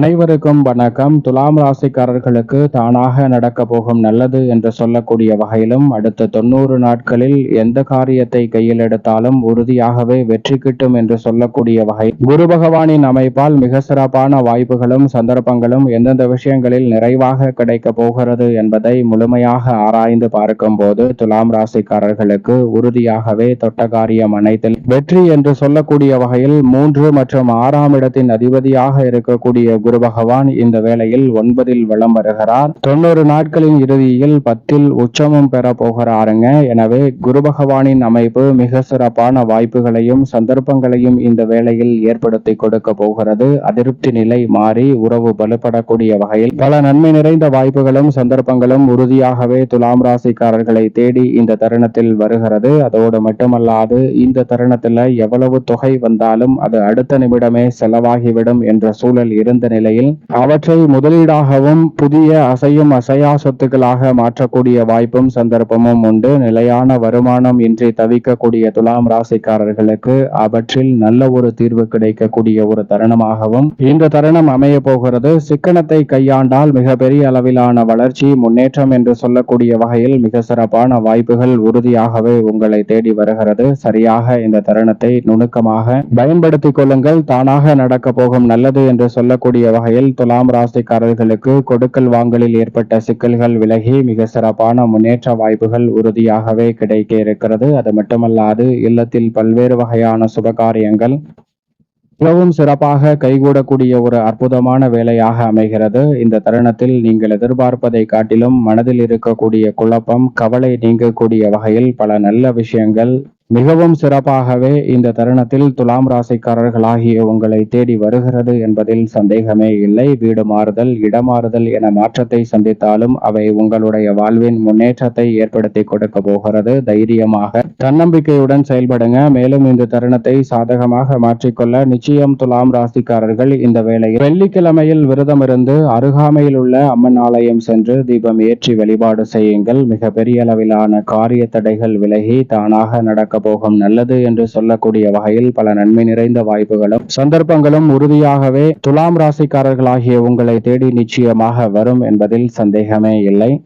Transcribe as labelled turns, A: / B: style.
A: அனைவருக்கும் வணக்கம். துலாம் ராசிக்காரர்களுக்கு தானாக நடக்க போகும் நல்லது என்று சொல்லக்கூடிய வகையிலும் அடுத்த தொண்ணூறு நாட்களில் எந்த காரியத்தை கையில் எடுத்தாலும் உறுதியாகவே வெற்றி கிட்டும் என்று சொல்லக்கூடிய வகை. குரு பகவானின் அமைப்பால் மிக சிறப்பான வாய்ப்புகளும் சந்தர்ப்பங்களும் எந்தெந்த விஷயங்களில் நிறைவாக கிடைக்க போகிறது என்பதை முழுமையாக ஆராய்ந்து பார்க்கும் போது துலாம் ராசிக்காரர்களுக்கு உறுதியாகவே தொட்ட காரியம் அனைத்தில். வெற்றி என்று சொல்லக்கூடிய வகையில் மூன்று மற்றும் ஆறாம் இடத்தின் அதிபதியாக இருக்கக்கூடிய குரு பகவான் இந்த வேளையில் ஒன்பதில் வலம் வருகிறார். தொண்ணூறு நாட்களின் இறுதியில் பத்தில் உச்சமும் பெற போகிறாருங்க. எனவே குரு பகவானின் அமைப்பு மிக சிறப்பான வாய்ப்புகளையும் சந்தர்ப்பங்களையும் இந்த வேளையில் ஏற்படுத்தி கொடுக்க போகிறது. அதிருப்தி நிலை மாறி உறவு பலுப்படக்கூடிய வகையில் பல நன்மை நிறைந்த வாய்ப்புகளும் சந்தர்ப்பங்களும் உறுதியாகவே துலாம் ராசிக்காரர்களை தேடி இந்த தருணத்தில் வருகிறது. அதோடு மட்டுமல்லாது இந்த தருணத்தில் எவ்வளவு தொகை வந்தாலும் அது அடுத்த நிமிடமே செலவாகிவிடும் என்ற சூழல் இருந்த நிலையில் அவற்றை முதலீடாகவும் புதிய அசையும் அசையா சொத்துக்களாக மாற்றக்கூடிய வாய்ப்பும் சந்தர்ப்பமும் உண்டு. நிலையான வருமானம் இன்றி தவிக்கக்கூடிய துலாம் ராசிக்காரர்களுக்கு அவற்றில் நல்ல ஒரு தீர்வு கிடைக்கக்கூடிய ஒரு தருணமாகவும் இந்த தருணம் அமைய போகிறது. சிக்கனத்தை கையாண்டால் மிக பெரிய அளவிலான வளர்ச்சி முன்னேற்றம் என்று சொல்லக்கூடிய வகையில் மிக சிறப்பான வாய்ப்புகள் உறுதியாகவே உங்களை தேடி வருகிறது. சரியாக இந்த தருணத்தை நுணுக்கமாக பயன்படுத்திக் கொள்ளுங்கள். தானாக நடக்க போகும் நல்லது என்று சொல்லக்கூடிய வகையில் துலாம் ராசிக்காரர்களுக்கு கொடுக்கல் வாங்கலில் ஏற்பட்ட சிக்கல்கள் விலகி மிக சிறப்பான முன்னேற்ற வாய்ப்புகள் உறுதியாகவே கிடைக்க இருக்கிறது. அது மட்டுமல்லாது இல்லத்தில் பல்வேறு வகையான சுபகாரியங்கள் மிகவும் சிறப்பாக கைகூடக்கூடிய ஒரு அற்புதமான வேலையாக அமைகிறது. இந்த தருணத்தில் நீங்கள் எதிர்பார்ப்பதை காட்டிலும் மனதில் இருக்கக்கூடிய குழப்பம் கவலை நீங்கக்கூடிய வகையில் பல நல்ல விஷயங்கள் மிகவும் சிறப்பாகவே இந்த தருணத்தில் துலாம் ராசிக்காரர்களாகிய உங்களை தேடி வருகிறது என்பதில் சந்தேகமே இல்லை. வீடு மாறுதல் இடமாறுதல் என மாற்றத்தை சந்தித்தாலும் அவை உங்களுடைய வாழ்வின் முன்னேற்றத்தை ஏற்படுத்தி கொடுக்க போகிறது. தைரியமாக தன்னம்பிக்கையுடன் செயல்படுங்க. மேலும் இந்த தருணத்தை சாதகமாக மாற்றிக்கொள்ள நிச்சயம் துலாம் ராசிக்காரர்கள் இந்த வேளையில் வெள்ளிக்கிழமையில் விரதம் இருந்து அருகாமையில் உள்ள அம்மன் ஆலயம் சென்று தீபம் ஏற்றி வழிபாடு செய்யுங்கள். மிக பெரிய அளவிலான காரிய தடைகள் விலகி தானாக நடக்க போகும் நல்லது என்று சொல்லக்கூடிய வகையில் பல நன்மை நிறைந்த வாய்ப்புகளும் சந்தர்ப்பங்களும் உறுதியாகவே துலாம் ராசிக்காரர்களாகிய உங்களை தேடி நிச்சயமாக வரும் என்பதில் சந்தேகமே இல்லை.